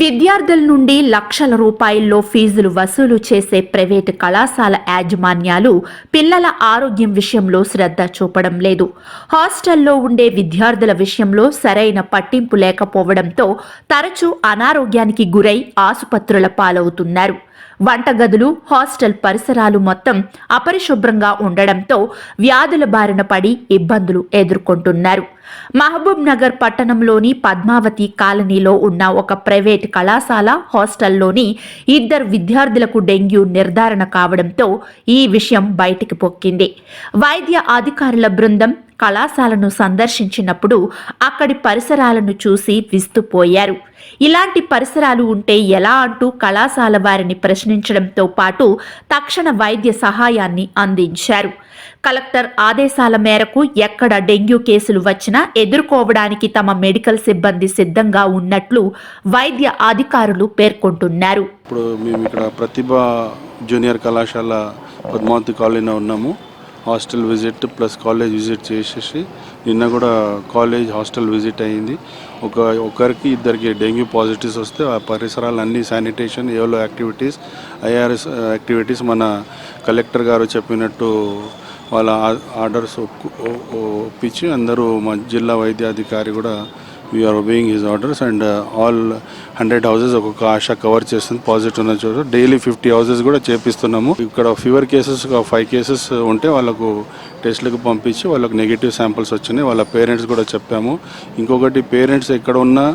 విద్యార్థుల నుండి లక్షల రూపాయల్లో ఫీజులు వసూలు చేసే ప్రైవేటు కళాశాల యాజమాన్యాలు పిల్లల ఆరోగ్యం విషయంలో శ్రద్ధ చూపడం లేదు. హాస్టల్లో ఉండే విద్యార్థుల విషయంలో సరైన పట్టింపు లేకపోవడంతో తరచూ అనారోగ్యానికి గురై ఆసుపత్రుల పాలవుతున్నారు. వంటగదులు హాస్టల్ పరిసరాలు మొత్తం అపరిశుభ్రంగా ఉండడంతో వ్యాధుల బారిన పడి ఇబ్బందులు ఎదుర్కొంటున్నారు. మహబూబ్ నగర్ పట్టణంలోని పద్మావతి కాలనీలో ఉన్న ఒక ప్రైవేట్ కళాశాల హాస్టల్లోని ఇద్దరు విద్యార్థులకు డెంగ్యూ నిర్ధారణ కావడంతో ఈ విషయం బయటికి పొక్కింది. వైద్య అధికారుల బృందం కళాశాలను సందర్శించినప్పుడు అక్కడి పరిసరాలను చూసి విస్తుపోయారు. ఇలాంటి పరిసరాలు ఉంటే ఎలా అంటూ కళాశాల వారిని ప్రశ్నించడంతో పాటు తక్షణ వైద్య సహాయాన్ని అందించారు. కలెక్టర్ ఆదేశాల మేరకు ఎక్కడ డెంగ్యూ కేసులు వచ్చినా ఎదుర్కోవడానికి తమ మెడికల్ సిబ్బంది సిద్ధంగా ఉన్నట్లు వైద్య అధికారులు పేర్కొంటున్నారు. ఇప్పుడు మేము ఇక్కడ ప్రతిభ జూనియర్ కళాశాల పద్మావతి కాలనీలో ఉన్నాము. Hostel visit plus college visit చేసేసి నిన్న కూడా కాలేజ్ హాస్టల్ విజిట్ అయ్యింది ఒక ఒకరికి ఇద్దరికి డెంగ్యూ పాజిటివ్స్ వస్తే ఆ పరిసరాలు అన్ని శానిటేషన్ ఏవో యాక్టివిటీస్ ఐఆర్ఎస్ యాక్టివిటీస్ మన కలెక్టర్ గారు చెప్పినట్టు వాళ్ళ ఆర్డర్స్ ఒప్పు- ఒప్పించి అందరూ మా జిల్లా వైద్యాధికారి కూడా we are obeying his orders and all hundred houses ఒక్కొక్క ఆశ కవర్ చేస్తుంది పాజిటివ్ ఉన్న చోట. డైలీ ఫిఫ్టీ హౌసెస్ కూడా చేపిస్తున్నాము. ఇక్కడ ఫీవర్ కేసెస్ ఫైవ్ కేసెస్ ఉంటే వాళ్ళకు టెస్ట్లకు పంపించి వాళ్ళకు నెగిటివ్ శాంపిల్స్ వచ్చినాయి. వాళ్ళ పేరెంట్స్ కూడా చెప్పాము. ఇంకొకటి పేరెంట్స్ ఎక్కడ ఉన్నా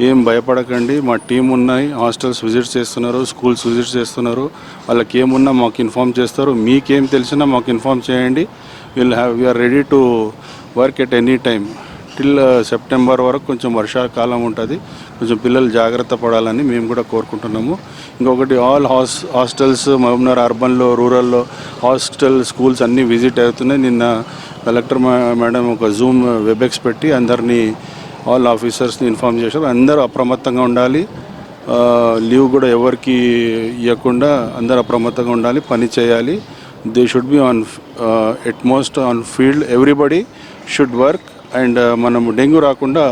ఏం భయపడకండి. మా టీం ఉన్నాయి హాస్టల్స్ విజిట్ చేస్తున్నారు స్కూల్స్ విజిట్ చేస్తున్నారు. వాళ్ళకి ఏమున్నా మాకు ఇన్ఫామ్ చేస్తారు. మీకేం తెలిసినా మాకు ఇన్ఫామ్ చేయండి. Will have we are ready to work at any time till September uh, వరకు కొంచెం వర్షాకాలం ఉంటుంది. కొంచెం పిల్లలు జాగ్రత్త పడాలని మేము కూడా కోరుకుంటున్నాము. ఇంకొకటి ఆల్ హాస్ హాస్టల్స్ మహబూబ్నగర్ అర్బన్లో రూరల్లో హాస్టల్ స్కూల్స్ అన్నీ విజిట్ అవుతున్నాయి. నిన్న కలెక్టర్ మేడం ఒక జూమ్ వెబెక్స్ uh, పెట్టి అందరినీ ఆల్ ఆఫీసర్స్ని ఇన్ఫామ్ చేశారు. అందరూ అప్రమత్తంగా ఉండాలి. లీవ్ కూడా ఎవరికి ఇవ్వకుండా అందరూ అప్రమత్తంగా ఉండాలి పని చేయాలి. They should be on at most on field everybody should work and మనం డెంగ్యూ రాకుండా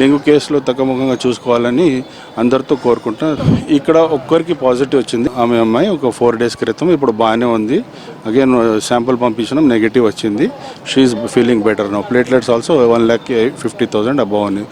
డెంగ్యూ కేసులో తగ్గముఖంగా చూసుకోవాలని అందరితో కోరుకుంటున్నా ఇక్కడ ఒక్కరికి పాజిటివ్ వచ్చింది. ఆమె అమ్మాయి ఒక ఫోర్ డేస్ క్రితం ఇప్పుడు బాగానే ఉంది. అగైన్ శాంపుల్ పంపించడం నెగిటివ్ వచ్చింది. She feeling better no platelets also one lakh fifty thousand above అని